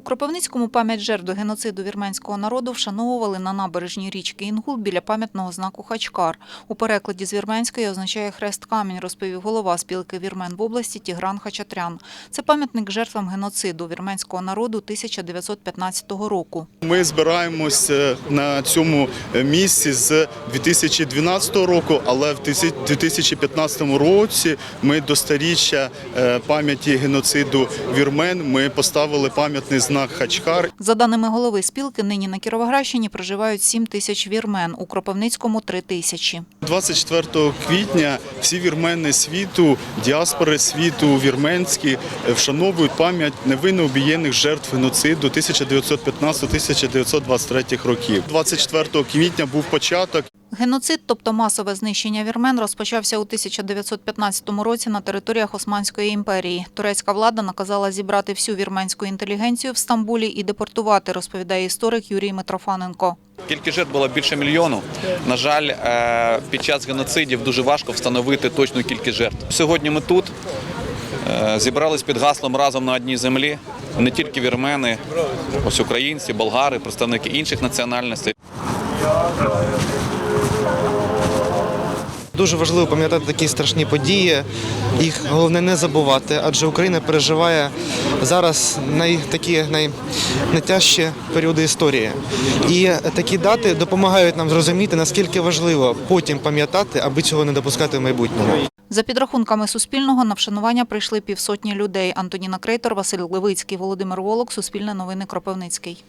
Кропивницькому пам'ять жертв геноциду вірменського народу вшановували на набережній річки Інгул біля пам'ятного знаку Хачкар. У перекладі з вірменської означає хрест камінь, розповів голова спілки вірмен в області Тігран Хачатрян. Це пам'ятник жертвам геноциду вірменського народу 1915 року. Ми збираємося на цьому місці з 2012 року, але в 2015 році ми до старіччя е, пам'яті геноциду вірмен ми поставили пам'ятний Хачкар. За даними голови спілки, нині на Кіровоградщині проживають 7 тисяч вірмен, у Кропивницькому – 3 тисячі. 24 квітня всі вірмени світу, діаспори світу, вірменські е, вшановують пам'ять невинно обієнних жертв геноциду 1915-1923 років. 24 квітня був початок. Геноцид, тобто масове знищення вірмен, розпочався у 1915 році на територіях Османської імперії. Турецька влада наказала зібрати всю вірменську інтелігенцію в Стамбулі і депортувати, розповідає історик Юрій Митрофаненко. Кількість жертв було більше мільйону. На жаль, е, під час геноцидів дуже важко встановити точну кількість жертв. Сьогодні ми тут е, зібрались під гаслом разом на одній землі. Не тільки вірмени, ось українці, болгари, представники інших національностей. Дуже важливо пам'ятати такі страшні події. Їх головне не забувати, адже Україна переживає зараз най, такі най, найтяжчі періоди історії. І такі дати допомагають нам зрозуміти, наскільки важливо потім пам'ятати, аби цього не допускати в майбутньому. За підрахунками Суспільного, на вшанування прийшли півсотні людей. Антоніна Крейтор, Василь Левицький, Володимир Волок, Суспільне новини Кропивницький.